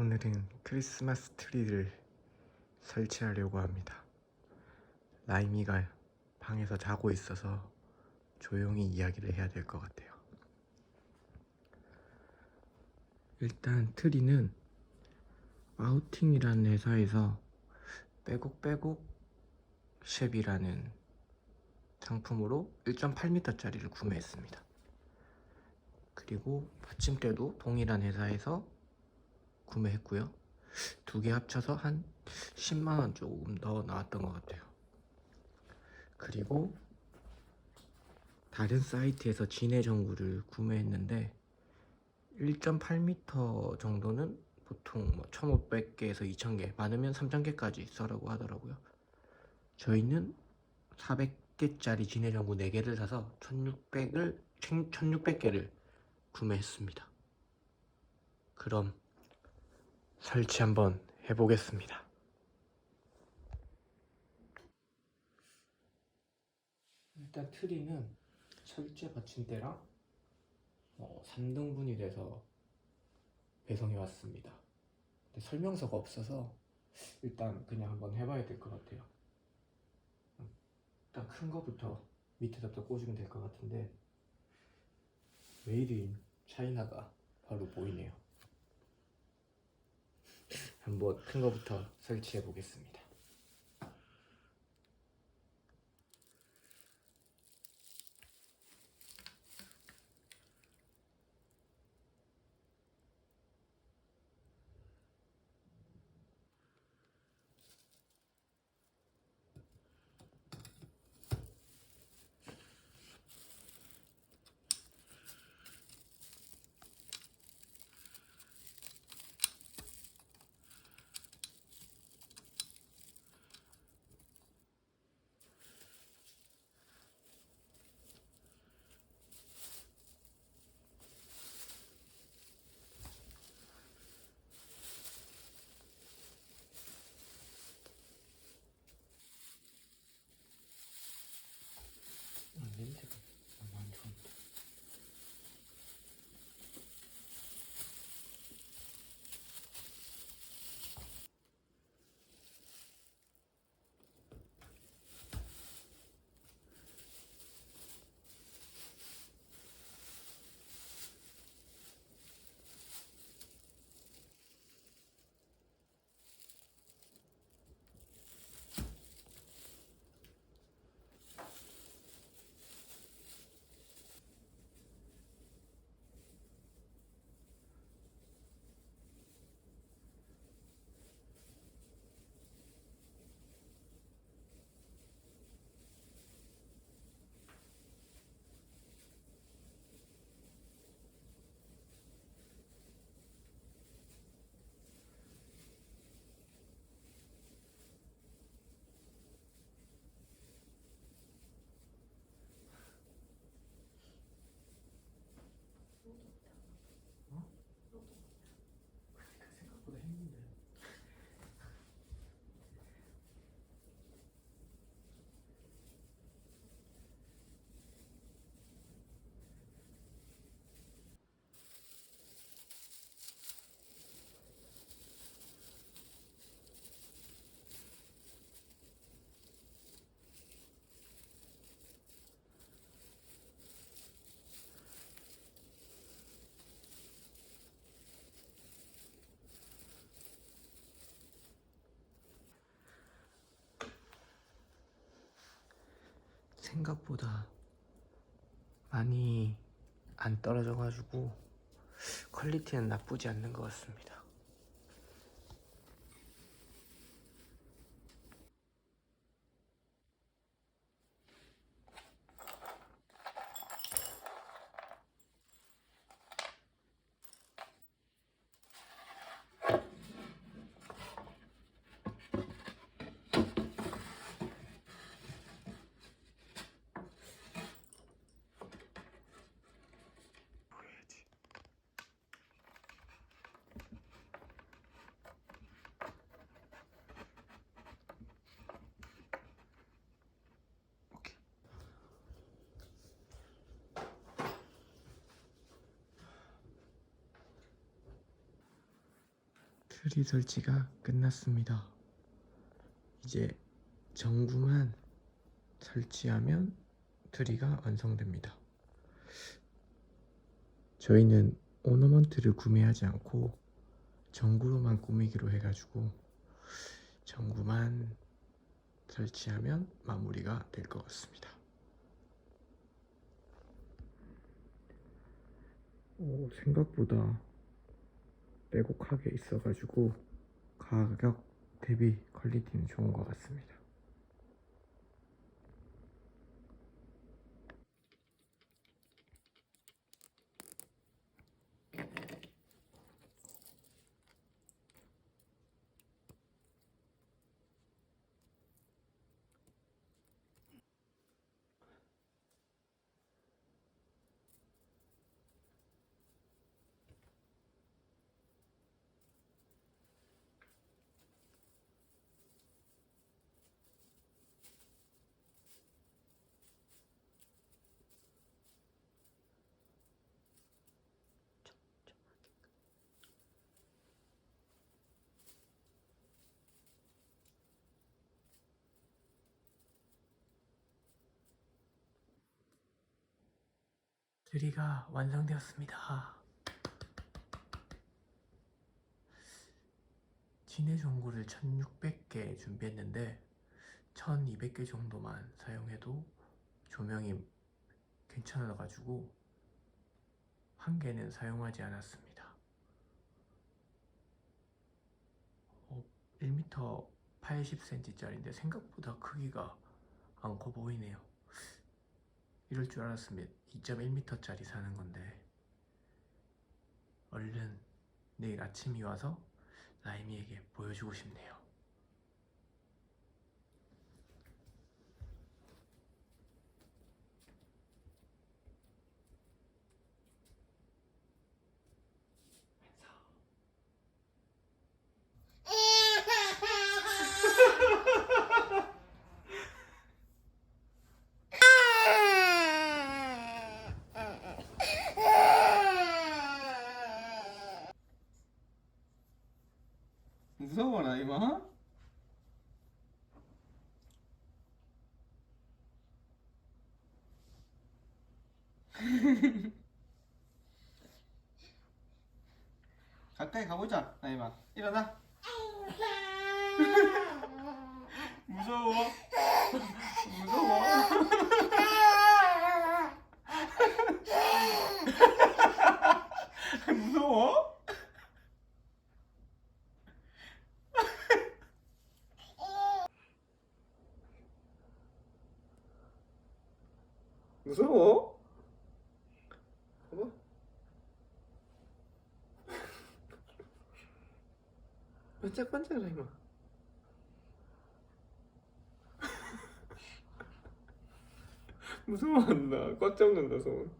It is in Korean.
오늘은 크리스마스 트리를 설치하려고 합니다. 라임이가 방에서 자고 있어서 조용히 이야기를 해야 될 것 같아요. 일단 트리는 아우팅이라는 회사에서 빼곡빼곡 쉐비라는 상품으로 1.8m짜리를 구매했습니다. 그리고 받침대도 동일한 회사에서 구매했고요. 두 개 합쳐서 한 10만 원 조금 더 나왔던 것 같아요. 그리고 다른 사이트에서 진해 전구를 구매했는데 1.8m 정도는 보통 뭐 1,500개에서 2,000개, 많으면 3,000개까지 써라고 하더라고요. 저희는 400개짜리 진해 전구 4개를 사서 1,600을 1,600개를 구매했습니다. 그럼 설치 한번 해보겠습니다. 일단 트리는 철제 받침대랑 어, 3등분이 돼서 배송해 왔습니다. 근데 설명서가 없어서 일단 그냥 한번 해봐야 될 것 같아요. 음, 일단 큰 거부터 밑에다 또 꽂으면 될 것 같은데 메이드 인 차이나가 바로 보이네요. 한번 큰 거부터 설치해 보겠습니다. 생각보다 많이 안 떨어져가지고 퀄리티는 나쁘지 않는 것 같습니다. 트리 설치가 끝났습니다. 이제 전구만 설치하면 트리가 완성됩니다. 저희는 오너먼트를 구매하지 않고 전구로만 꾸미기로 해가지고 전구만 설치하면 마무리가 될 것 같습니다. 오, 생각보다 빼곡하게 있어가지고 가격 대비 퀄리티는 좋은 것 같습니다. 트리가 완성되었습니다. 진해 전구를 1600개 준비했는데 1200개 정도만 사용해도 조명이 괜찮아가지고 한 개는 사용하지 않았습니다. 어, 1m 80cm짜리인데 생각보다 크기가 안 커 보이네요. 이럴 줄 알았으면 2.1m짜리 사는 건데 얼른 내일 아침이 와서 라임이에게 보여주고 싶네요. 무서워라 이마 가까이 가보자 나이마. 일어나. 무서워. 무서워 무서워? 무서워? 봐봐. 반짝반짝하라 이마. 무서워한다. 꽉 잡는다 손.